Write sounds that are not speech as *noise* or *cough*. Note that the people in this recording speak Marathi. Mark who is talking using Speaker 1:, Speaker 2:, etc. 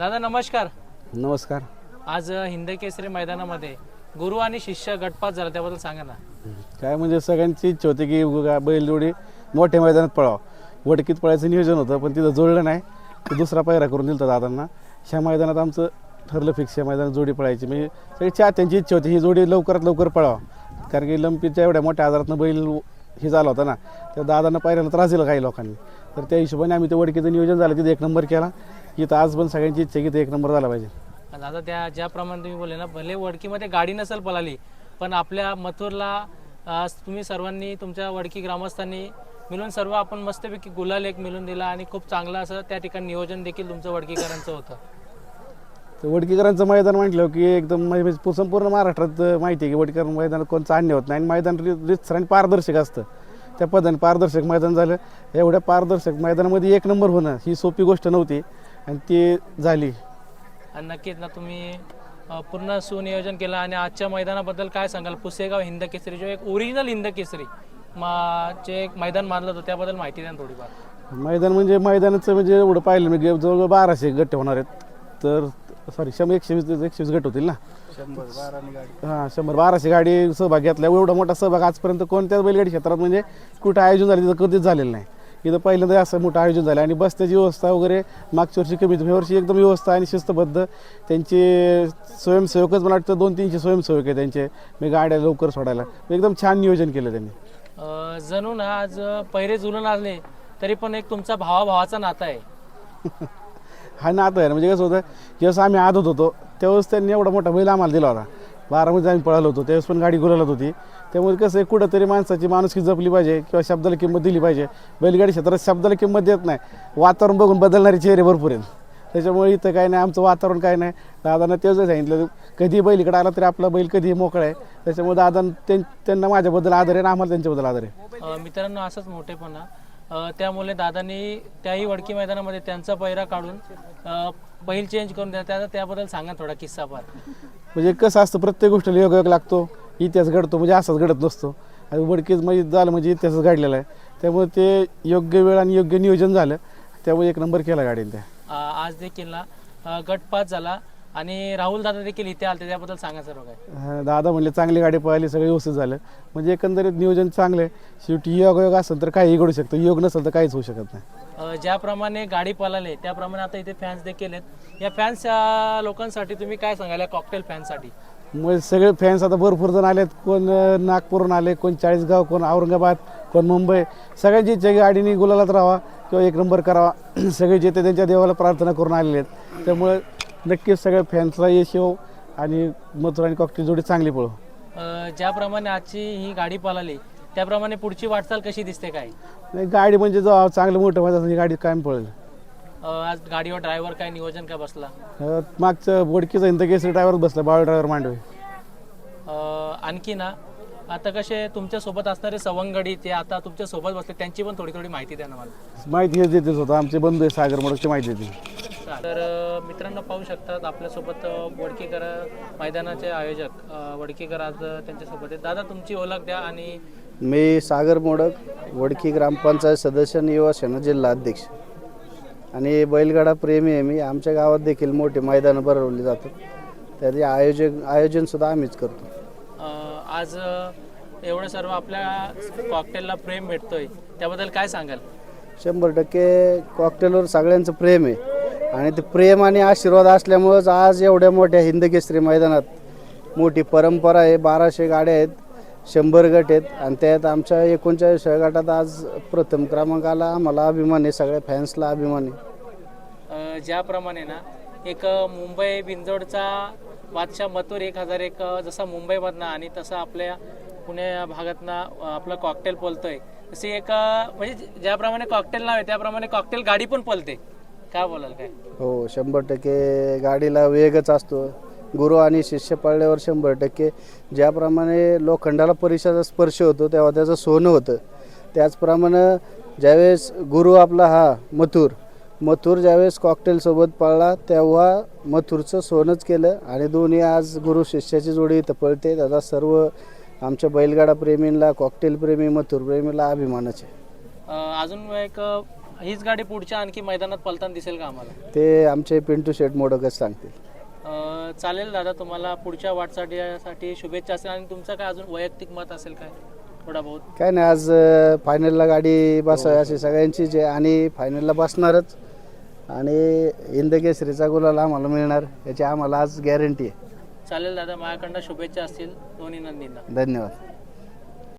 Speaker 1: दादा नमस्कार.
Speaker 2: नमस्कार.
Speaker 1: आज हिंद केसरी मैदानामध्ये गुरु आणि शिष्य गटपात झाला त्याबद्दल सांगा ना.
Speaker 2: काय म्हणजे सगळ्यांची इच्छा होती की उगा बैलजोडी मोठ्या मैदानात पळावं. वडकीत पळायचं नियोजन होतं पण तिथं जुळलं नाही. ते दुसरा पायरा करून दिलं दादांना. ह्या मैदानात आमचं ठरलं फिक्स या मैदानात जोडी पळायची. म्हणजे सगळी चाहत्यांची इच्छा होती ही जोडी लवकरात लवकर पळावं. कारण की लंपीच्या एवढ्या मोठ्या आजारातनं बैल हे झाला होता ना त्या दादांना पायऱ्याला त्रास दिला काही लोकांनी. तर त्या हिशोबाने आम्ही ते वडकीचं नियोजन झालं तिथे एक नंबर केला. इथं आज पण सगळ्यांची इच्छा आहे की ते एक नंबर झाला पाहिजे.
Speaker 1: आणि दादा त्या ज्याप्रमाणे तुम्ही बोलले ना भले वडकीमध्ये गाडी नसेल पळाली पण आपल्या मथुरला अ, तुम्ही सर्वांनी तुमच्या वडकी ग्रामस्थांनी मिळून सर्व आपण मस्तपैकी गुलाल एक मिळून दिला आणि खूप चांगलं असं त्या ठिकाणी नियोजन देखील तुमचं वडकीकरांचं होतं.
Speaker 2: तर वडकीकरांचं मैदान म्हटलं की एकदम म्हणजे म्हणजे पू- संपूर्ण महाराष्ट्रात माहिती आहे की वडकीकर मैदानात कोणचं अन्य होत नाही आणि मैदान रि- रितसर आणि पारदर्शक असतं. त्या पद्धतीने पारदर्शक मैदान झालं. एवढ्या पारदर्शक मैदानामध्ये एक नंबर होणं ही सोपी गोष्ट नव्हती. आणि ती झाली.
Speaker 1: आणि नक्कीच ना तुम्ही अ, पूर्ण सुनियोजन केलं आणि आजच्या मैदानाबद्दल काय सांगाल? पुसेगाव हिंद केसरी जो एक ओरिजिनल हिंद केसरी मा चे एक मैदान मानलं होतं त्याबद्दल माहिती द्या ना थोडीफार.
Speaker 2: मैदान म्हणजे मैदानाचं म्हणजे एवढं पाहिलं मी जवळजवळ बाराशे गट होणार आहेत. तर सॉरी शंभर एकशे वीस एकशे वीस गट होतील ना? हां शंभर बाराशे गाडी सहभाग घेतला. एवढा मोठा सहभाग आजपर्यंत कोणत्याच बैलगाडी क्षेत्रात म्हणजे कुठं आयोजन झालं तिथं कधीच झालेलं नाही. इथं पहिल्यांदा असं मोठं आयोजन झालं. आणि बसण्याची व्यवस्था वगैरे मागच्या वर्षी कमी होती वर्षी एकदम व्यवस्था आणि शिस्तबद्ध. त्यांचे स्वयंसेवकच मला वाटतं दोन तीनशे स्वयंसेवक आहे त्यांचे. मी गाड्या लवकर सोडायला. एकदम छान नियोजन केलं त्यांनी.
Speaker 1: जणू ना आज पहिरे जुळून आले तरी पण एक तुमचा भावाभावाचा नाता आहे. *laughs*
Speaker 2: हा नातं आहे म्हणजे कसं होतं ज्यावेळेस आम्ही आदत होतो त्यावेळेस त्यांनी एवढा मोठा बैल आम्हाला दिला होता. बारामध्ये आम्ही पळालो होतो त्यावेळेस पण गाडी गुलालत होती. त्यामुळे कसं आहे कुठंतरी माणसाची माणुसकी जपली पाहिजे किंवा शब्दाला किंमत दिली पाहिजे. बैलगाडी क्षेत्रात शब्दाला किंमत देत नाही. वातावरण बघून बदलणारे चेहरे भरपूर आहेत. त्याच्यामुळे इथं काय नाही आमचं वातावरण काय नाही. दादांना तेच सांगितलं कधी बैल इकडे आला तरी आपला बैल कधी मोकळा आहे. त्याच्यामुळे दादा त्यांना माझ्याबद्दल आदर आहे आणि आम्हाला त्यांच्याबद्दल आदर आहे.
Speaker 1: मित्रांनो असंच मोठेपणा. त्यामुळे दादांनी त्याही वडकी मैदानामध्ये त्यांचा पहिरा काढून बैल चेंज करून द्या त्या त्याबद्दल सांगा थोडा किस्सा फार.
Speaker 2: म्हणजे कसं असतं प्रत्येक गोष्टीला योग योग लागतो. इतिहास घडतो म्हणजे असाच घडत नसतो. आणि वडकीच म्हणजे झालं म्हणजे इतिहासच घडलेला आहे. त्यामुळे ते योग्य वेळ आणि योग्य नियोजन झालं. त्यामुळे एक नंबर केला गाडीने त्या.
Speaker 1: आज देखील ना अ, गट पास झाला. आणि राहुल दादा देखील इथे आलते त्याबद्दल सांगा काय
Speaker 2: अं, दादा म्हणले चांगली गाडी पळाली सगळं व्यवस्थित झालं. म्हणजे एकंदरीत नियोजन चांगलं आहे. शेवटी योग योग असेल तर काही घडू शकतं. योग नसेल तर काहीच होऊ शकत नाही.
Speaker 1: ज्याप्रमाणे गाडी पळाली त्याप्रमाणे आता इथे फॅन्स देखील आहेत. या फॅन्स लोकांसाठी तुम्ही काय सांगाल या कॉकटेल फॅन्ससाठी
Speaker 2: मग सगळे फॅन्स आता भरपूर जण आलेत. कोण नागपूरहून आले कोण चाळीसगाव कोण औरंगाबाद कोण मुंबई. सगळ्यांची की गाडीने गुलालात राहावा किंवा एक नंबर करावा *clears throat* सगळे जे ते त्यांच्या देवाला प्रार्थना करून आलेले आहेत. त्यामुळे नक्कीच सगळ्या फॅन्सला यश येऊ आणि मथुर आणि कॉकटेल जोडी चांगली पळू
Speaker 1: ज्याप्रमाणे आजची ही गाडी पळाली त्याप्रमाणे पुढची वाटचाल कशी दिसते काय?
Speaker 2: नाही गाडी म्हणजे जो चांगलं मोठं माझं ही गाडी कायम पळेल.
Speaker 1: अ, आज गाडीवर ड्रायव्हर काय नियोजन काय बसला?
Speaker 2: अं, मागचं बोडकीचं इंत केसरी ड्रायव्हर बसला बाळ ड्रायव्हर मांडवे.
Speaker 1: अ, आणखी ना आता कसे तुमच्यासोबत असणारे सवंगडी ते आता तुमच्यासोबत बसले त्यांची पण थोडी थोडी माहिती द्या ना मला.
Speaker 2: माहिती देतेच होतं आमचे बंधू आहे सागर मोडकची माहिती देते
Speaker 1: तर अ, मित्रांनो पाहू शकतात आपल्यासोबत अ, वडकीकर मैदानाचे आयोजक अ, वडकीकर आज अ, त्यांच्यासोबत आहेत. दादा तुमची ओळख द्या आणि
Speaker 3: मी सागर मोडक वडकी ग्रामपंचायत सदस्य आणि युवा सेना जिल्हा अध्यक्ष. आणि बैलगाडा प्रेमी आहे मी. आमच्या गावात देखील मोठी मैदानं भरवली जातात त्याचे आयोजक आयोजनसुद्धा आम्हीच करतो.
Speaker 1: आज एवढं सर्व आपल्या कॉकटेलला प्रेम भेटतोय. त्याबद्दल काय सांगाल?
Speaker 3: शंभर टक्के कॉकटेलवर सगळ्यांचं प्रेम आहे. आणि ते प्रेम आणि आशीर्वाद असल्यामुळंच आज एवढ्या मोठ्या हिंदकेसरी मैदानात मोठी परंपरा आहे. बाराशे गाड्या आहेत. शंभर गट आहेत आणि त्यात आमच्या एकोणचाळीस गटात आज प्रथम क्रमांकाला आम्हाला अभिमान आहे सगळ्या फॅन्सला अभिमान आहे.
Speaker 1: अ, ज्याप्रमाणे ना एक मुंबई बिंजोडचा बादशाह मथुर एक हजार एक जसा मुंबईमधनं आणि तसं आपल्या पुणे भागातनं आपलं कॉकटेल पलतोय. तशी एक अ, म्हणजे ज्याप्रमाणे कॉकटेल नाव आहे त्याप्रमाणे कॉकटेल गाडी पण पलते. काय बोलाल काय?
Speaker 3: हो शंभर टक्के गाडीला वेगच असतो. गुरु आणि शिष्य पळल्यावर शंभर टक्के. ज्याप्रमाणे लोखंडाला परिसराचा स्पर्श होतो तेव्हा त्याचं सोनं होतं. त्याचप्रमाणे ज्यावेळेस गुरु आपला हा मथुर मथुर ज्यावेळेस कॉकटेलसोबत पळला तेव्हा मथुरचं सोनंच केलं आणि दोन्ही आज गुरु शिष्याची जोडी इथं पळते. त्याचा सर्व आमच्या बैलगाडा प्रेमींना कॉकटेल प्रेमी मथुर प्रेमीला अभिमानच. आहे
Speaker 1: अजून एक हीच गाडी पुढच्या आणखी मैदानात पलताना दिसेल का आम्हाला?
Speaker 3: ते आमचे पिंटू शेठ मोडकच सांगतील.
Speaker 1: चालेल दादा तुम्हाला पुढच्या वाटचालीसाठी शुभेच्छा असेल. आणि तुमचं काय अजून वैयक्तिक मत असेल काय? थोडा बहुत.
Speaker 3: काय नाही आज फायनलला गाडी बसावी अशी सगळ्यांची जे आणि फायनलला बसणारच. आणि इंदकेसरीचा गुलाल आम्हाला मिळणार याची आम्हाला आज गॅरंटी आहे.
Speaker 1: चालेल दादा माझ्याकडनं शुभेच्छा असतील. दोन्ही नंदींना.
Speaker 3: धन्यवाद.